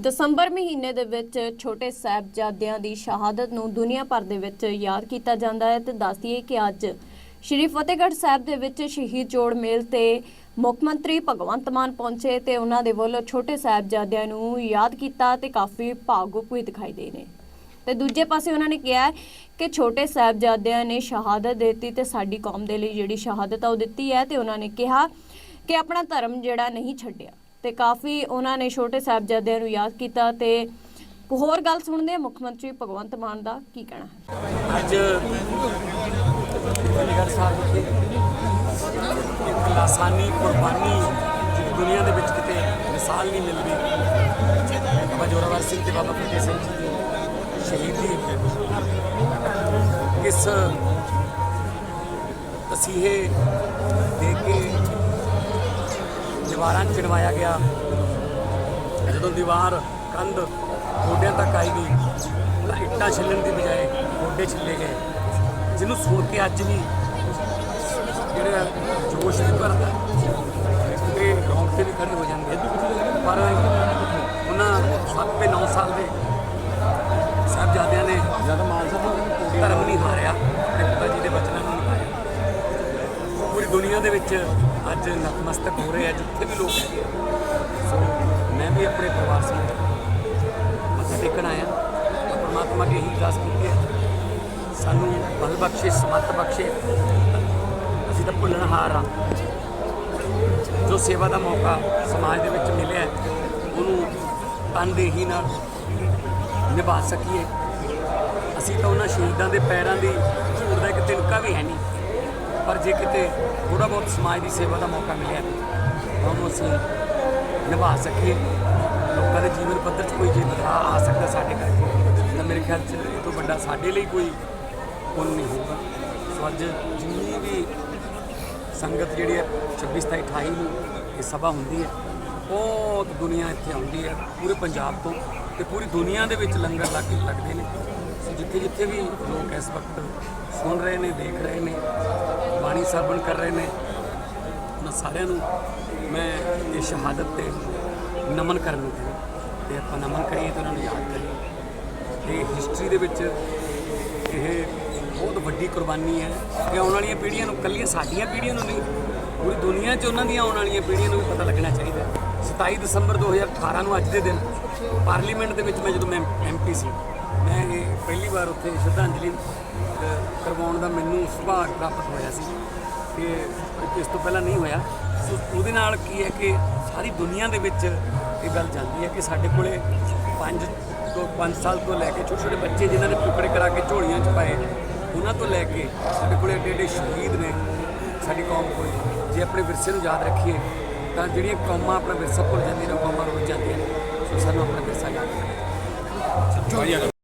ਦਸੰਬਰ ਮਹੀਨੇ ਦੇ ਵਿੱਚ ਛੋਟੇ ਸਾਹਿਬਜ਼ਾਦਿਆਂ ਦੀ ਸ਼ਹਾਦਤ ਨੂੰ ਦੁਨੀਆ ਭਰ ਦੇ ਵਿੱਚ ਯਾਦ ਕੀਤਾ ਜਾਂਦਾ ਹੈ ਤੇ ਦੱਸਦੀਏ ਕਿ ਅੱਜ ਸ਼੍ਰੀ ਫਤਿਹਗੜ੍ਹ ਸਾਹਿਬ ਦੇ ਵਿੱਚ ਸ਼ਹੀਦ ਜੋੜ ਮੇਲ ਤੇ ਮੁੱਖ ਮੰਤਰੀ ਭਗਵੰਤ ਮਾਨ ਪਹੁੰਚੇ ਤੇ ਉਹਨਾਂ ਦੇ ਵੱਲੋਂ ਛੋਟੇ ਸਾਹਿਬਜ਼ਾਦਿਆਂ ਨੂੰ ਯਾਦ ਕੀਤਾ ਤੇ ਕਾਫੀ ਭਾਵੁਕ ਦਿਖਾਈ ਦੇ ਨੇ। ਤੇ ਦੂਜੇ ਪਾਸੇ ਉਹਨਾਂ ਨੇ ਕਿਹਾ ਕਿ ਛੋਟੇ ਸਾਹਿਬਜ਼ਾਦਿਆਂ ਨੇ ਸ਼ਹਾਦਤ ਦਿੱਤੀ ਤੇ ਸਾਡੀ ਕੌਮ ਦੇ ਲਈ ਜਿਹੜੀ ਸ਼ਹਾਦਤ ਆ ਉਹ ਦਿੱਤੀ ਹੈ ਤੇ ਉਹਨਾਂ ਨੇ ਕਿਹਾ ਕਿ ਆਪਣਾ ਧਰਮ ਜਿਹੜਾ ਨਹੀਂ ਛੱਡਿਆ। ਤੇ ਕਾਫੀ ਉਹਨਾਂ ਨੇ ਛੋਟੇ ਸਾਹਿਬਜ਼ਾਦਿਆਂ ਨੂੰ ਯਾਦ ਕੀਤਾ ਤੇ ਹੋਰ ਗੱਲ ਸੁਣਦੇ ਹਾਂ, ਮੁੱਖ ਮੰਤਰੀ ਭਗਵੰਤ ਮਾਨ ਦਾ ਕੀ ਕਹਿਣਾ ਹੈ? ਅੱਜ ਫਤਿਹਗੜ੍ਹ ਸਾਹਿਬ ਵਿਖੇ ਇੱਕ ਲਾਸਾਨੀ ਕੁਰਬਾਨੀ ਜਿਹੜੀ ਦੁਨੀਆ ਦੇ ਵਿੱਚ ਕਿਤੇ ਮਿਸਾਲ ਨਹੀਂ ਮਿਲਦੀ ਬਾਬਾ ਜੋਰਾਵਰ ਸਿੰਘ ਤੇ ਬਾਬਾ ਫਤਿਹ ਸਿੰਘ ਜੀ ਦੀ ਸ਼ਹੀਦੀ ਕਿਸ ਤਸੀਹੇ ਦੀਵਾਰਾਂ 'ਚ ਚੜਵਾਇਆ ਗਿਆ। ਜਦੋਂ ਦੀਵਾਰ ਕੰਧ ਗੋਡਿਆਂ ਤੱਕ ਆਈ ਗਈ, ਤਾਂ ਇੱਟਾਂ ਛਿੱਲਣ ਦੀ ਬਜਾਏ ਗੋਡੇ ਛਿੱਲੇ ਗਏ। ਜਿਹਨੂੰ ਸੁਣ ਕੇ ਅੱਜ ਵੀ ਜਿਹੜਾ ਜੋਸ਼ ਵੀ ਭਰਦਾ ਤੇ ਰੌਂਗਟੇ ਵੀ ਖੜੇ ਹੋ ਜਾਂਦੇ ਆ। ਪਰ ਉਹਨਾਂ 7 ਤੇ 9 ਸਾਲ ਦੇ ਸਾਹਿਬਜ਼ਾਦਿਆਂ ਨੇ ਧਰਮ ਨਹੀਂ ਹਾਰਿਆ। ਦੁਨੀਆ ਦੇ ਵਿੱਚ ਅੱਜ ਨਤਮਸਤਕ ਹੋ ਰਹੇ ਆ, ਜਿੱਥੇ ਵੀ ਲੋਕ ਹੈਗੇ ਆ। ਸੋ ਮੈਂ ਵੀ ਆਪਣੇ ਪਰਿਵਾਰ ਸਮੇਤ ਮੱਥਾ ਟੇਕਣ ਆਇਆ। ਪਰਮਾਤਮਾ ਪ੍ਰਮਾਤਮਾ ਅੱਗੇ ਹੀ ਅਰਦਾਸ ਕੀਤੀ ਹੈ। ਸਾਨੂੰ ਬਲ ਬਖਸ਼ੇ, ਸਮਤ ਬਖਸ਼ੇ। ਅਸੀਂ ਤਾਂ ਭੁੱਲਣਹਾਰ ਆ। ਜੋ ਸੇਵਾ ਦਾ ਮੌਕਾ ਸਮਾਜ ਦੇ ਵਿੱਚ ਮਿਲਿਆ ਉਹਨੂੰ ਤਨਦੇਹੀ ਨਾਲ ਨਿਭਾ ਸਕੀਏ। ਅਸੀਂ ਤਾਂ ਉਹਨਾਂ ਸ਼ਹੀਦਾਂ ਦੇ ਪੈਰਾਂ ਦੀ ਧੂੜ ਦਾ ਇੱਕ ਤਿਨਕਾ ਵੀ ਹੈ ਨਹੀਂ। ਪਰ ਜੇ ਕਿਤੇ ਥੋੜਾ ਬਹੁਤ ਸਮਾਜ ਦੀ ਸੇਵਾ ਦਾ ਮੌਕਾ ਮਿਲਿਆ, ਤਾਂ ਉਹਨੂੰ ਅਸੀਂ ਨਿਭਾ ਸਕੀਏ। ਲੋਕਾਂ ਦੇ ਜੀਵਨ ਪੱਧਰ 'ਚ ਕੋਈ ਜੇ ਬਦਲਾਅ ਆ ਸਕਦਾ ਸਾਡੇ ਕਰਕੇ ਤਾਂ ਮੇਰੇ ਖਿਆਲ 'ਚ ਇਹ ਤੋਂ ਵੱਡਾ ਸਾਡੇ ਲਈ ਕੋਈ ਪੁੰਨ ਨਹੀਂ ਹੋਊਗਾ। ਸੋ ਅੱਜ ਜਿੰਨੀ ਵੀ ਸੰਗਤ ਜਿਹੜੀ ਹੈ 26 27 28 ਨੂੰ ਇਹ ਸਭਾ ਹੁੰਦੀ ਹੈ, ਬਹੁਤ ਦੁਨੀਆ ਇੱਥੇ ਆਉਂਦੀ ਹੈ, ਪੂਰੇ ਪੰਜਾਬ ਤੋਂ ਤੇ ਪੂਰੀ ਦੁਨੀਆ ਦੇ ਵਿੱਚ ਲੰਗਰ ਲੱਗ ਲੱਗਦੇ ਨੇ। ਸੋ ਜਿੱਥੇ ਜਿੱਥੇ ਵੀ ਲੋਕ ਇਸ ਵਕਤ ਸੁਣ ਰਹੇ ਨੇ, ਦੇਖ ਰਹੇ ਨੇ ਬਾਣੀ ਸਰਵਣ ਕਰ ਰਹੇ ਨੇ। ਉਹਨਾਂ ਸਾਰਿਆਂ ਨੂੰ, ਮੈਂ ਇਹ ਸ਼ਹਾਦਤ ਤੇ ਨਮਨ ਕਰਨ ਨੂੰ ਤੇ ਆਪਾਂ ਨਮਨ ਕਰੀਏ ਤੇ ਉਹਨਾਂ ਨੂੰ ਯਾਦ ਕਰੀਏ। ਤੇ ਹਿਸਟਰੀ ਦੇ ਵਿੱਚ ਇਹ ਬਹੁਤ ਵੱਡੀ ਕੁਰਬਾਨੀ ਹੈ ਕਿ ਆਉਣ ਵਾਲੀਆਂ ਪੀੜ੍ਹੀਆਂ ਨੂੰ, ਕੱਲੀਆਂ ਸਾਡੀਆਂ ਪੀੜ੍ਹੀਆਂ ਨੂੰ ਨਹੀਂ, ਪੂਰੀ ਦੁਨੀਆ 'ਚ ਉਹਨਾਂ ਦੀਆਂ ਆਉਣ ਵਾਲੀਆਂ ਪੀੜ੍ਹੀਆਂ ਨੂੰ ਵੀ ਪਤਾ ਲੱਗਣਾ ਚਾਹੀਦਾ। 27 ਦਸੰਬਰ 2018 ਨੂੰ ਅੱਜ ਦੇ ਦਿਨ ਪਾਰਲੀਮੈਂਟ ਦੇ ਵਿੱਚ ਮੈਂ ਜਦੋਂ ਮੈਂ ਐਮਪੀ ਸੀ, ਮੈਂ ਇਹ ਪਹਿਲੀ ਵਾਰ ਉੱਥੇ ਸ਼ਰਧਾਂਜਲੀ ਕਰਵਾਉਣ ਦਾ ਮੈਨੂੰ ਸੁਭਾਗ ਪ੍ਰਾਪਤ ਹੋਇਆ ਸੀ ਤੇ ਇਸ ਤੋਂ ਪਹਿਲਾਂ ਨਹੀਂ ਹੋਇਆ। ਸੋ ਉਹਦੇ ਨਾਲ ਕੀ ਹੈ ਕਿ ਸਾਰੀ ਦੁਨੀਆ ਦੇ ਵਿੱਚ ਇਹ ਗੱਲ ਜਾਂਦੀ ਹੈ ਕਿ ਸਾਡੇ ਕੋਲੇ ਪੰਜ ਤੋਂ 5 ਸਾਲ ਤੋਂ ਲੈ ਕੇ ਛੋਟੇ ਛੋਟੇ ਬੱਚੇ ਜਿਨ੍ਹਾਂ ਨੇ ਟੁਕੜੇ ਕਰਾ ਕੇ ਝੋਲੀਆਂ 'ਚ ਪਾਏ, ਉਹਨਾਂ ਤੋਂ ਲੈ ਕੇ ਸਾਡੇ ਕੋਲੇ ਏਡੇ ਏਡੇ ਸ਼ਹੀਦ ਨੇ, ਸਾਡੀ ਕੌਮ ਕੋਲ। ਜੇ ਆਪਣੇ ਵਿਰਸੇ ਨੂੰ ਯਾਦ ਰੱਖੀਏ ਤਾਂ ਜਿਹੜੀਆਂ ਕੌਮਾਂ ਆਪਣਾ ਵਿਰਸਾ ਭੁੱਲ ਜਾਂਦੀਆਂ ਨੇ, ਉਹ ਕੌਮਾਂ ਰੁੱਝ ਜਾਂਦੀਆਂ ਨੇ। ਸੋ ਸਾਨੂੰ ਆਪਣਾ ਵਿਰਸਾ ਯਾਦ ਰੱਖਣਾ ਚਾਹੀਦਾ।